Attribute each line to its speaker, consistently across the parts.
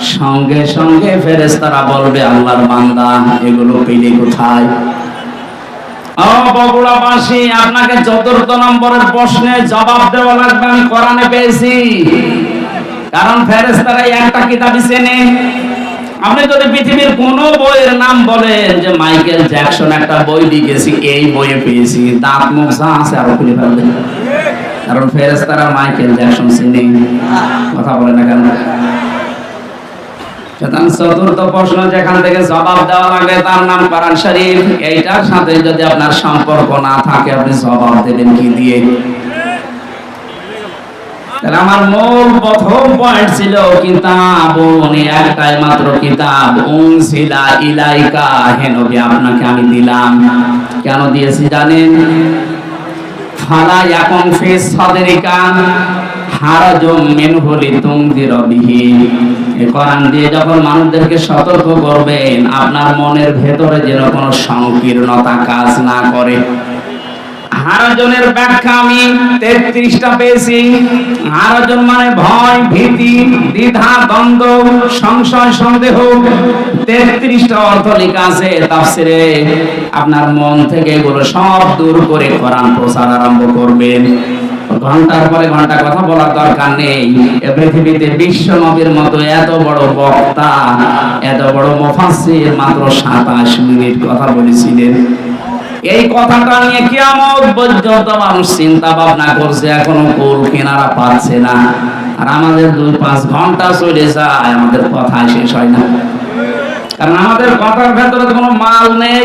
Speaker 1: সঙ্গে সঙ্গে ফেরেশতারা বলবে, আল্লাহর বান্দা, এগুলো পেলে কোথায়? আপনাকে চতুর্থ নম্বরের প্রশ্নে জবাব দেওয়া লাগবে, আমি কোরআনে পেয়েছি। কারণ একটা চেনে। আপনি যদি পৃথিবীর কোন বইয়ের নাম বলেন যে মাইকেল জ্যাকসন একটা বই লিখেছি, এই বইয়ে পেয়েছি, দাঁত মুখ যা আছে আরও খুলে ফেলবেন। কারণ ফেরেশতারা মাইকেল জ্যাকসন চিনে। কথা বলে না কেন? চতুর্থ প্রশ্ন থেকে জবাব তার নাম শরীফ। এইটার সাথে যদি আপনার সম্পর্ক না থাকে, আপনি জবাব কি দিয়ে? আমার পয়েন্ট ছিল একটাই মাত্র কিতাব। ইলাইকা, হে নবী, আপনাকে আমি দিলাম। কেন দিয়েছি জানেন? ফালা ইয়াকুম ফি সাদরিকা, হারাজুম কোরআন দিয়ে যখন মানুষদেরকে সতর্ক করবেন, আপনার মনের ভেতরে যেন কোনো সংকীর্ণতা কাজ না করে। ব্যাখ্যা আমি তেত্রিশটা পেয়েছি। মানে ভয়, ভীতি, দ্বিধা, দ্বন্দ্ব, সংশয়, সন্দেহ। তেত্রিশটা অর্থ আছে তাফসিরে। আপনার মন থেকে এগুলো সব দূর করে কোরআন প্রচার আরম্ভ করবেন। ঘণ্টার পরে ঘণ্টা কথা বলার দরকার নেই। পৃথিবীতে বিশ্ব নবীর মতো এত বড় বক্তা, এত বড় মুফাসসির মাত্র সাতাশ মিনিট কথা বলেছিলেন। এই কথাটা নিয়ে কিয়ামত পর্যন্ত মানুষ চিন্তা ভাবনা করছে, এখনও কোল কেনারা পাচ্ছে না। আর আমাদের দুই পাঁচ ঘণ্টা চলে যায়, আমাদের কথা শেষ হয় না। কারণ আমাদের কথার ভেতরে কোনো মাল নেই।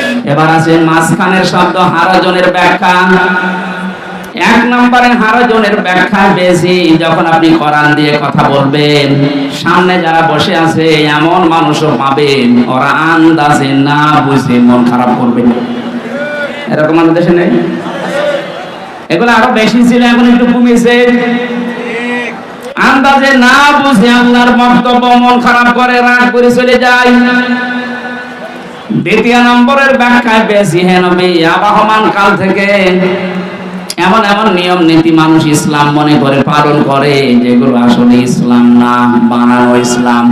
Speaker 1: এবার আছে মাঝখানের শব্দ, হারাজনের ব্যাখ্যা। এক নম্বরে হারাজনের ব্যাখ্যা বেশি, যখন আপনি কোরআন দিয়ে কথা বলবেন। সামনে যারা বসে আছে, এমন মানুষও পাবেন, ওরা আন্দাজে না বুঝে মন খারাপ করবে। এরকম আমাদের দেশে নেই? এগুলো আরও বেশি ছিল, এখন একটু কমেছে। আন্দাজে না বুঝে আল্লাহর বক্তব্য মন খারাপ করে, রাগ করে চলে যায়। দ্বিতীয় নম্বরের ব্যাখ্যায় বেশি হেন আবাহমান কাল থেকে এমন এমন নিয়ম, নীতি মানুষ ইসলাম মনে করে, পালন করে, যেগুলো আসলে ইসলাম না, বানানো ইসলাম।